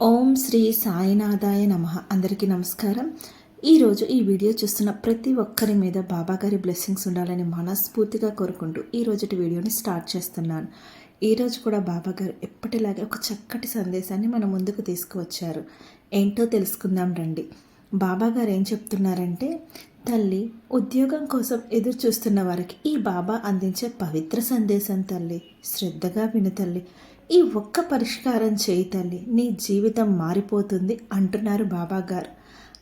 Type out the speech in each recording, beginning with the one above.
ఓం శ్రీ సాయినాథాయ నమ. అందరికీ నమస్కారం. ఈరోజు ఈ వీడియో చూస్తున్న ప్రతి ఒక్కరి మీద బాబా గారి బ్లెస్సింగ్స్ ఉండాలని మనస్ఫూర్తిగా కోరుకుంటూ ఈ రోజుటి వీడియోని స్టార్ట్ చేస్తున్నాను. ఈరోజు కూడా బాబాగారు ఎప్పటిలాగే ఒక చక్కటి సందేశాన్ని మన ముందుకు తీసుకువచ్చారు. ఏంటో తెలుసుకుందాం రండి. బాబాగారు ఏం చెప్తున్నారంటే తల్లి ఉద్యోగం కోసం ఎదురు చూస్తున్న వారికి ఈ బాబా అందించే పవిత్ర సందేశం తల్లి. శ్రద్ధగా విను తల్లి. ఈ ఒక్క పరిష్కారం చేయి తల్లి నీ జీవితం మారిపోతుంది అంటున్నారు బాబా గారు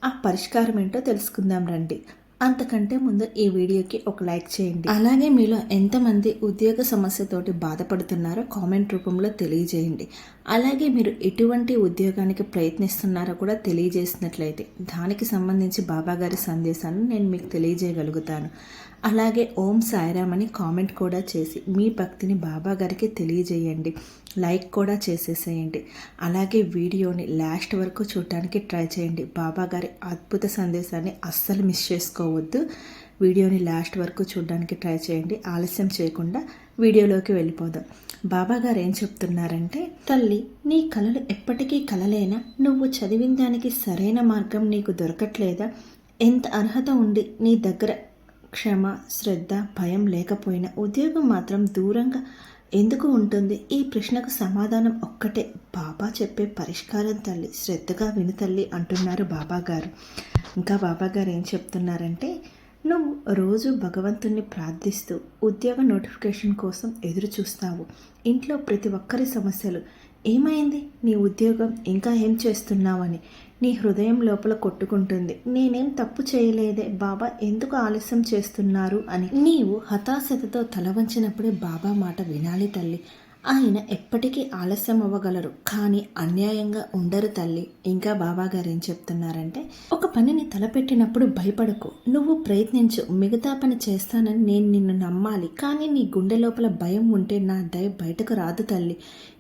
ఆ పరిష్కారం ఏంటో తెలుసుకుందాం రండి. అంతకంటే ముందు ఈ వీడియోకి ఒక లైక్ చేయండి. అలాగే మీలో ఎంతమంది ఉద్యోగ సమస్యతోటి బాధపడుతున్నారో కామెంట్ రూపంలో తెలియజేయండి. అలాగే మీరు ఎటువంటి ఉద్యోగానికి ప్రయత్నిస్తున్నారో కూడా తెలియజేసినట్లయితే దానికి సంబంధించి బాబాగారి సందేశాన్ని నేను మీకు తెలియజేయగలుగుతాను. అలాగే ఓం సాయిరామ్ అని కామెంట్ కూడా చేసి మీ భక్తిని బాబాగారికి తెలియజేయండి. లైక్ కూడా చేసేసేయండి. అలాగే వీడియోని లాస్ట్ వరకు చూడటానికి ట్రై చేయండి. బాబా గారి అద్భుత సందేశాన్ని అస్సలు మిస్ చేసుకోవద్దు. వీడియోని లాస్ట్ వరకు చూడడానికి ట్రై చేయండి. ఆలస్యం చేయకుండా వీడియోలోకి వెళ్ళిపోదాం. బాబా గారు ఏం చెప్తున్నారంటే తల్లి నీ కలలు ఎప్పటికీ కలలేనా? నువ్వు చదివిన దానికి సరైన మార్గం నీకు దొరకట్లేదా? ఎంత అర్హత ఉండి నీ దగ్గర క్షమ శ్రద్ధ భయం లేకపోయినా ఉద్యోగం మాత్రం దూరంగా ఎందుకు ఉంటుంది? ఈ ప్రశ్నకు సమాధానం ఒక్కటే. బాబా చెప్పే పరిష్కారం తల్లి శ్రద్ధగా విను తల్లి అంటున్నారు బాబా గారు ఇంకా బాబా గారు ఏం చెప్తున్నారంటే నువ్వు రోజు భగవంతుణ్ణి ప్రార్థిస్తూ ఉద్యోగ నోటిఫికేషన్ కోసం ఎదురు చూస్తావు ఇంట్లో ప్రతి ఒక్కరి సమస్యలు ఏమైంది? నీ ఉద్యోగం ఇంకా ఏం చేస్తున్నావని నీ హృదయం లోపల కొట్టుకుంటుంది. నేనేం తప్పు చేయలేదే బాబా ఎందుకు ఆలస్యం చేస్తున్నారు అని. నీవు హతాశతతో తల వంచినప్పుడే బాబా మాట వినాలి తల్లి. ఆయన ఎప్పటికీ ఆలస్యం అవ్వగలరు. కానీ అన్యాయంగా ఉండరు తల్లి. ఇంకా బాబాగారు ఏం చెప్తున్నారంటే ఒక పనిని తలపెట్టినప్పుడు భయపడకు. నువ్వు ప్రయత్నించు. మిగతా పని చేస్తానని నేను నిన్ను నమ్మాలి. కానీ నీ గుండె లోపల భయం ఉంటే నా దయ బయటకు రాదు తల్లి.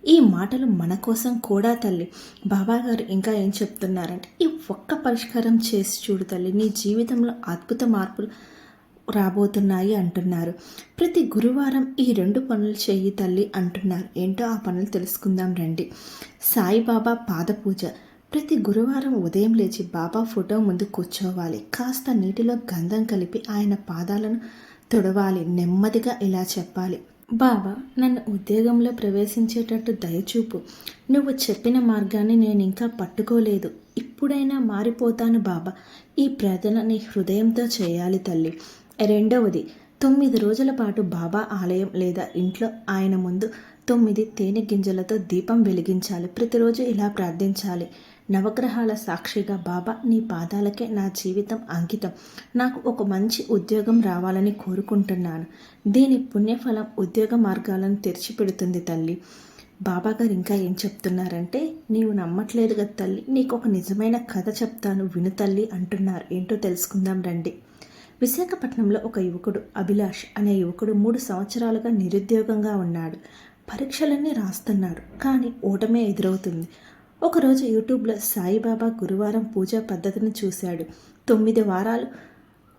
ఈ మాటలు మన కోసం కూడా తల్లి. బాబాగారు ఇంకా ఏం చెప్తున్నారంటే ఈ ఒక్క పరిష్కారం చేసి చూడు తల్లి. నీ జీవితంలో అద్భుత మార్పులు రాబోతున్నాయి అంటున్నారు. ప్రతి గురువారం ఈ రెండు పనులు చెయ్యి తల్లి అంటున్నారు. ఏంటో ఆ పనులు తెలుసుకుందాం రండి. సాయిబాబా పాదపూజ. ప్రతి గురువారం ఉదయం లేచి బాబా ఫోటో ముందు కూర్చోవాలి. కాస్త నీటిలో గంధం కలిపి ఆయన పాదాలను తొడవాలి. నెమ్మదిగా ఇలా చెప్పాలి. బాబా నన్ను ఉద్యోగంలో ప్రవేశించేటట్టు దయచూపు. నువ్వు చెప్పిన మార్గాన్ని నేను ఇంకా పట్టుకోలేదు. ఇప్పుడైనా మారిపోతాను బాబా. ఈ ప్రార్థన నీ హృదయంతో చేయాలి తల్లి. రెండవది తొమ్మిది రోజుల పాటు బాబా ఆలయం లేదా ఇంట్లో ఆయన ముందు తొమ్మిది తేనె గింజలతో దీపం వెలిగించాలి. ప్రతిరోజు ఇలా ప్రార్థించాలి. నవగ్రహాల సాక్షిగా బాబా నీ పాదాలకే నా జీవితం అంకితం. నాకు ఒక మంచి ఉద్యోగం రావాలని కోరుకుంటున్నాను. దీని పుణ్యఫలం ఉద్యోగ మార్గాలను తెరిచిపెడుతుంది తల్లి. బాబా గారు ఇంకా ఏం చెప్తున్నారంటే నీవు నమ్మట్లేదు కదా తల్లి. నీకు ఒక నిజమైన కథ చెప్తాను. విను తల్లి అంటున్నారు. ఏంటో తెలుసుకుందాం రండి. విశాఖపట్నంలో ఒక యువకుడు అభిలాష్ అనే యువకుడు మూడు సంవత్సరాలుగా నిరుద్యోగంగా ఉన్నాడు. పరీక్షలన్నీ రాస్తున్నాడు కానీ ఓటమే ఎదురవుతుంది. ఒకరోజు యూట్యూబ్లో సాయిబాబా గురువారం పూజా పద్ధతిని చూశాడు. తొమ్మిది వారాలు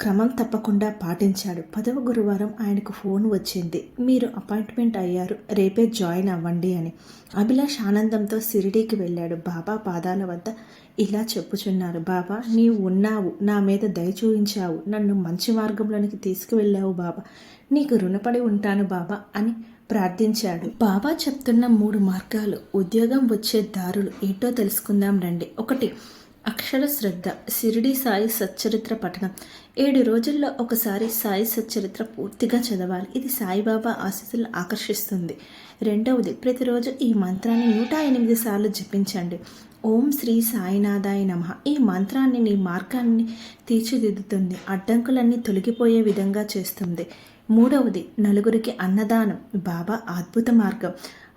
క్రమం తప్పకుండా పాటించాడు. పదవ గురువారం ఆయనకు ఫోన్ వచ్చింది. మీరు అపాయింట్మెంట్ అయ్యారు. రేపే జాయిన్ అవ్వండి అని. అభిలాష్ ఆనందంతో సిరిడీకి వెళ్ళాడు. బాబా పాదాల వద్ద ఇలా చెప్పుచున్నారు. బాబా నీవు ఉన్నావు. నా మీద దయ చూపించావు. నన్ను మంచి మార్గంలోనికి తీసుకువెళ్ళావు బాబా. నీకు రుణపడి ఉంటాను బాబా అని ప్రార్థించాడు. బాబా చెప్తున్న మూడు మార్గాలు. ఉద్యోగం వచ్చే దారులు. ఏంటో తెలుసుకుందాం రండి. ఒకటి అక్షర శ్రద్ధ సిరిడి సాయి సచ్చరిత్ర పఠనం. ఏడు రోజుల్లో ఒకసారి సాయి సచ్చరిత్ర పూర్తిగా చదవాలి. ఇది సాయిబాబా ఆశీస్సులు ఆకర్షిస్తుంది. రెండవది ప్రతిరోజు ఈ మంత్రాన్ని నూట ఎనిమిది సార్లు జపించండి. ఓం శ్రీ సాయినాథాయ నమ. ఈ మంత్రాన్ని నీ మార్గాన్ని తీర్చిదిద్దుతుంది. అడ్డంకులన్నీ తొలగిపోయే విధంగా చేస్తుంది. మూడవది నలుగురికి అన్నదానం. బాబా అద్భుత మార్గం.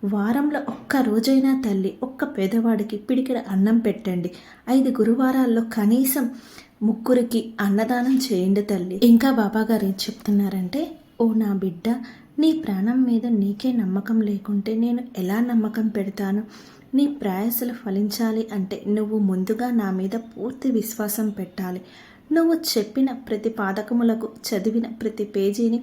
వారంలో ఒక్క రోజైనా తల్లి ఒక్క పేదవాడికి పిడికిడ అన్నం పెట్టండి. ఐదు గురువారాల్లో కనీసం ముగ్గురికి అన్నదానం చేయండి తల్లి. ఇంకా బాబా గారు ఏం చెప్తున్నారంటే ఓ నా బిడ్డ నీ ప్రాణం మీద నీకే నమ్మకం లేకుంటే నేను ఎలా నమ్మకం పెడతాను? నీ ప్రయాసలు ఫలించాలి అంటే నువ్వు ముందుగా నా మీద పూర్తి విశ్వాసం పెట్టాలి. నువ్వు చెప్పిన ప్రతి పాదకములకు చదివిన ప్రతి పేజీని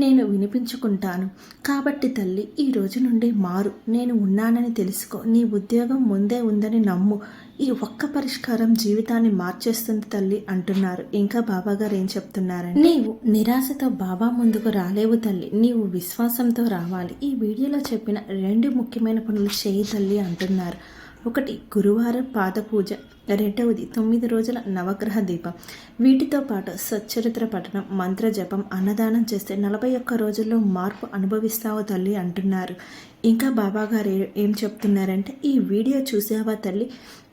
నేను వినిపించుకుంటాను. కాబట్టి తల్లి ఈ రోజు నుండి మారు. నేను ఉన్నానని తెలుసుకో. నీ ఉద్యోగం ముందే ఉందని నమ్ము. ఈ ఒక్క పరిష్కారం జీవితాన్ని మార్చేస్తుంది తల్లి అంటున్నారు. ఇంకా బాబాగారు ఏం చెప్తున్నారని నీవు నిరాశతో బాబా ముందుకు రాలేవు తల్లి. నీవు విశ్వాసంతో రావాలి. ఈ వీడియోలో చెప్పిన రెండు ముఖ్యమైన పనులు చేయి తల్లి అంటున్నారు. ఒకటి గురువారం పాదపూజ రెండవది తొమ్మిది రోజుల నవగ్రహ దీపం. వీటితో పాటు సచ్చరిత్ర పఠనం మంత్ర జపం అన్నదానం చేస్తే నలభై ఒక్క రోజుల్లో మార్పు అనుభవిస్తావు తల్లి అంటున్నారు. ఇంకా బాబా గారు ఏం చెప్తున్నారంటే ఈ వీడియో చూసావా తల్లి?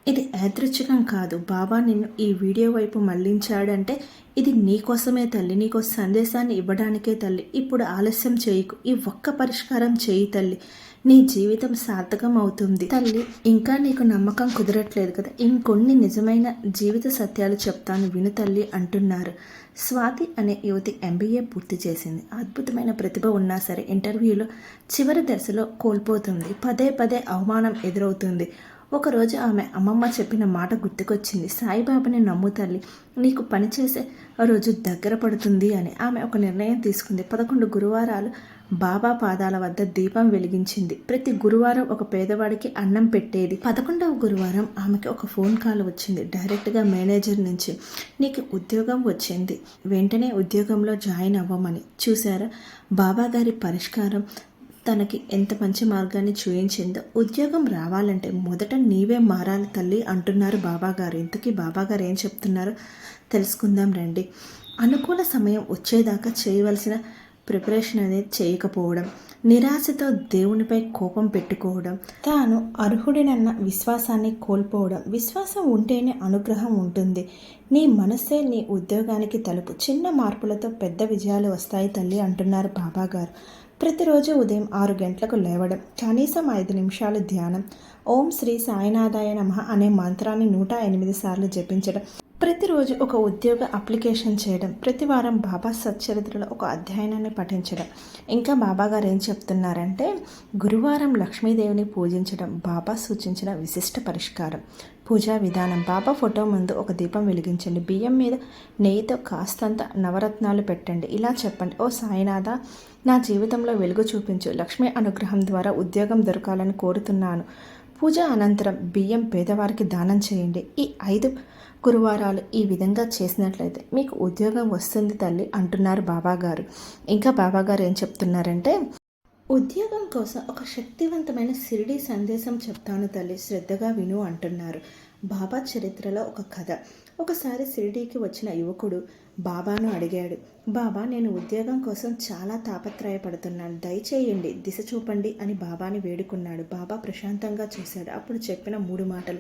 ఇది యాదృచ్ఛికం కాదు. బాబా నిన్ను ఈ వీడియో వైపు మళ్ళించాడంటే ఇది నీకోసమే తల్లి. నీకో సందేశాన్ని ఇవ్వడానికే తల్లి. ఇప్పుడు ఆలస్యం చేయకు. ఈ ఒక్క పరిష్కారం చేయి తల్లి. నీ జీవితం సార్థకం అవుతుంది. తల్లి ఇంకా నీకు నమ్మకం కుదరట్లేదు కదా. ఇంకొన్ని నిజమైన జీవిత సత్యాలు చెప్తాను విను తల్లి అంటున్నారు. స్వాతి అనే యువతి ఎంబీఏ పూర్తి చేసింది. అద్భుతమైన ప్రతిభ ఉన్నా సరే ఇంటర్వ్యూలో చివరి దశలో కోల్పోతుంది. పదే పదే అవమానం ఎదురవుతుంది. ఒకరోజు ఆమె అమ్మమ్మ చెప్పిన మాట గుర్తుకొచ్చింది. సాయిబాబాని నమ్ము తల్లి నీకు పనిచేసే రోజు దగ్గర పడుతుంది అని ఆమె ఒక నిర్ణయం తీసుకుంది. పదకొండు గురువారాలు బాబా పాదాల వద్ద దీపం వెలిగించింది. ప్రతి గురువారం ఒక పేదవాడికి అన్నం పెట్టేది. పదకొండవ గురువారం ఆమెకి ఒక ఫోన్ కాల్ వచ్చింది. డైరెక్ట్గా మేనేజర్ నుంచి నీకు ఉద్యోగం వచ్చింది. వెంటనే ఉద్యోగంలో జాయిన్ అవ్వమని. చూసారా బాబా గారి పరిష్కారం తనకి ఎంత మంచి మార్గాన్ని చూయించిందో. ఉద్యోగం రావాలంటే మొదట నీవే మారాలి తల్లి అంటున్నారు బాబాగారు. ఇంతకీ బాబాగారు ఏం చెప్తున్నారో? తెలుసుకుందాం రండి. అనుకూల సమయం వచ్చేదాకా చేయవలసిన ప్రిపరేషన్ అనేది చేయకపోవడం నిరాశతో దేవునిపై కోపం పెట్టుకోవడం తాను అర్హుడినన్న విశ్వాసాన్ని కోల్పోవడం విశ్వాసం ఉంటేనే అనుగ్రహం ఉంటుంది. నీ మనసే నీ ఉద్యోగానికి తలుపు. చిన్న మార్పులతో పెద్ద విజయాలు వస్తాయి తల్లి అంటున్నారు బాబాగారు. ప్రతిరోజు ఉదయం ఆరు గంటలకు లేవడం కనీసం ఐదు నిమిషాలు ధ్యానం ఓం శ్రీ సాయినాథాయ నమః అనే మంత్రాన్ని నూట ఎనిమిది సార్లు జపించడం ప్రతిరోజు ఒక ఉద్యోగ అప్లికేషన్ చేయడం ప్రతి వారం బాబా సచ్చరిత్రలో ఒక అధ్యయనాన్ని పఠించడం. ఇంకా బాబా గారు ఏం చెప్తున్నారంటే గురువారం లక్ష్మీదేవిని పూజించడం బాబా సూచించిన విశిష్ట పరిష్కారం. పూజా విధానం. బాబా ఫోటో ముందు ఒక దీపం వెలిగించండి. బియ్యం మీద నెయ్యితో కాస్తంత నవరత్నాలు పెట్టండి. ఇలా చెప్పండి. ఓ సాయినాథ నా జీవితంలో వెలుగు చూపించు. లక్ష్మీ అనుగ్రహం ద్వారా ఉద్యోగం దొరకాలని కోరుతున్నాను. పూజ అనంతరం బియ్యం పేదవారికి దానం చేయండి. ఈ ఐదు గురువారాలు ఈ విధంగా చేసినట్లయితే మీకు ఉద్యోగం వస్తుంది తల్లి అంటున్నారు బాబాగారు. ఇంకా బాబాగారు ఏం చెప్తున్నారంటే ఉద్యోగం కోసం ఒక శక్తివంతమైన సిరిడి సందేశం చెప్తాను తల్లి శ్రద్ధగా విను అంటున్నారు. బాబా చరిత్రలో ఒక కథ. ఒకసారి షిరిడీకి వచ్చిన యువకుడు బాబాను అడిగాడు బాబా నేను ఉద్యోగం కోసం చాలా తాపత్రయపడుతున్నాను. దయచేయండి దిశ చూపండి అని బాబాని వేడుకున్నాడు. బాబా ప్రశాంతంగా చూశాడు. అప్పుడు చెప్పిన మూడు మాటలు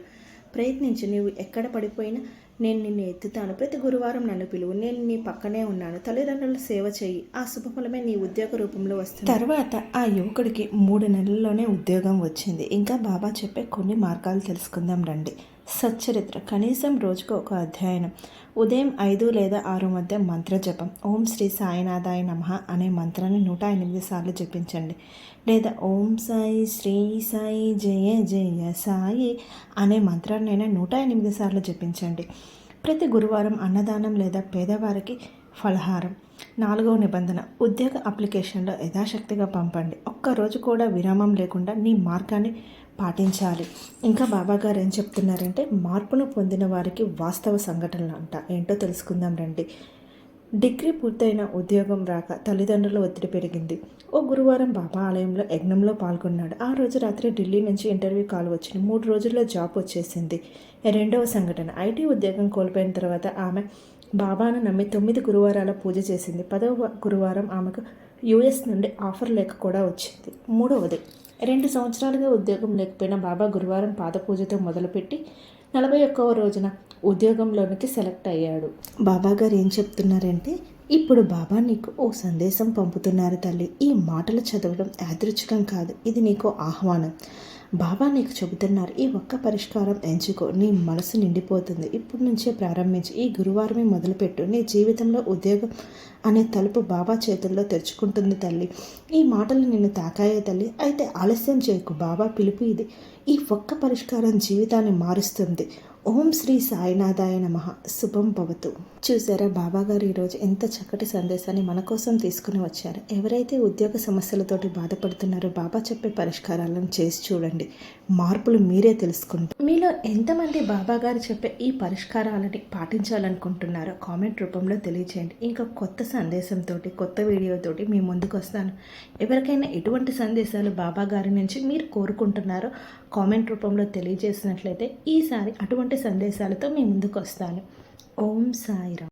ప్రయత్నించి నీవు ఎక్కడ పడిపోయినా నేను నిన్ను ఎత్తుతాను. ప్రతి గురువారం నన్ను పిలువు. నేను నీ పక్కనే ఉన్నాను. తల్లిదండ్రుల సేవ చెయ్యి ఆ శుభఫలమే నీ ఉద్యోగ రూపంలో వస్తుంది. తర్వాత ఆ యువకుడికి మూడు నెలల్లోనే ఉద్యోగం వచ్చింది. ఇంకా బాబా చెప్పే కొన్ని మార్గాలు తెలుసుకుందాం రండి. సచ్చరిత్ర. కనీసం రోజుకు ఒక అధ్యయనం. ఉదయం ఐదు లేదా ఆరు మధ్య మంత్ర జపం ఓం శ్రీ సాయినాథాయ నమః అనే మంత్రాన్ని నూట ఎనిమిది సార్లు జపించండి. లేదా ఓం సాయి శ్రీ సాయి జయ జయ సాయి అనే మంత్రాన్నైనా నూట ఎనిమిది సార్లు జపించండి. ప్రతి గురువారం అన్నదానం లేదా పేదవారికి ఫలహారం. నాలుగవ నిబంధన ఉద్యోగ అప్లికేషన్లో యథాశక్తిగా పంపండి. ఒక్కరోజు కూడా విరామం లేకుండా నీ మార్గాన్ని పాటించాలి. ఇంకా బాబా గారు ఏం చెప్తున్నారంటే మార్పును పొందిన వారికి వాస్తవ సంఘటనలు అంట. ఏంటో తెలుసుకుందాం రండి. డిగ్రీ పూర్తయిన ఉద్యోగం రాక తల్లిదండ్రుల ఒత్తిడి పెరిగింది. ఓ గురువారం బాబా ఆలయంలో యజ్ఞంలో పాల్గొన్నాడు. ఆ రోజు రాత్రి ఢిల్లీ నుంచి ఇంటర్వ్యూ కాల్ వచ్చింది. మూడు రోజుల్లో జాబ్ వచ్చేసింది. రెండవ సంఘటన. ఐటీ ఉద్యోగం కోల్పోయిన తర్వాత ఆమె బాబాను నమ్మి తొమ్మిది గురువారాల పూజ చేసింది. పదవ గురువారం ఆమెకు యుఎస్ నుండి ఆఫర్ లేక కూడా వచ్చింది. మూడవది. రెండు సంవత్సరాలుగా ఉద్యోగం లేకపోయినా బాబా గురువారం పాదపూజతో మొదలుపెట్టి నలభై ఒక్కవ రోజున ఉద్యోగంలోనికి సెలెక్ట్ అయ్యాడు. బాబా గారు ఏం చెప్తున్నారంటే ఇప్పుడు బాబా నీకు ఓ సందేశం పంపుతున్నారు తల్లి. ఈ మాటలు చదవడం యాదృచ్ఛికం కాదు. ఇది నీకు ఆహ్వానం. బాబా నీకు చెబుతున్నారు ఈ ఒక్క పరిష్కారం ఎంచుకో. నీ మనసు నిండిపోతుంది. ఇప్పటి నుంచే ప్రారంభించి. ఈ గురువారమే మొదలుపెట్టు. నీ జీవితంలో ఉద్యోగం అనే తలుపు బాబా చేతుల్లో తెరుచుకుంటుంది తల్లి. ఈ మాటలు నిన్ను తాకాయే తల్లి. అయితే ఆలస్యం చేయకు. బాబా పిలుపు ఇది. ఈ ఒక్క పరిష్కారం జీవితాన్ని మారుస్తుంది. ఓం శ్రీ సాయినాథాయ నమ. శుభం భవతు. చూసారా బాబాగారు ఈరోజు ఎంత చక్కటి సందేశాన్ని మన కోసం తీసుకుని వచ్చారు. ఎవరైతే ఉద్యోగ సమస్యలతోటి బాధపడుతున్నారో బాబా చెప్పే పరిష్కారాలను చేసి చూడండి. మార్పులు మీరే తెలుసుకుంటారు. మీలో ఎంతమంది బాబాగారు చెప్పే ఈ పరిష్కారాలని పాటించాలనుకుంటున్నారో కామెంట్ రూపంలో తెలియచేయండి. ఇంకా కొత్త సందేశంతో కొత్త వీడియోతోటి మీ ముందుకు వస్తాను. ఎవరికైనా ఎటువంటి సందేశాలు బాబాగారి నుంచి మీరు కోరుకుంటున్నారో కామెంట్ రూపంలో తెలియజేసినట్లయితే ఈసారి అటువంటి సందేశాలతో మీ ముందుకు వస్తాను ఓం సాయిరామ్.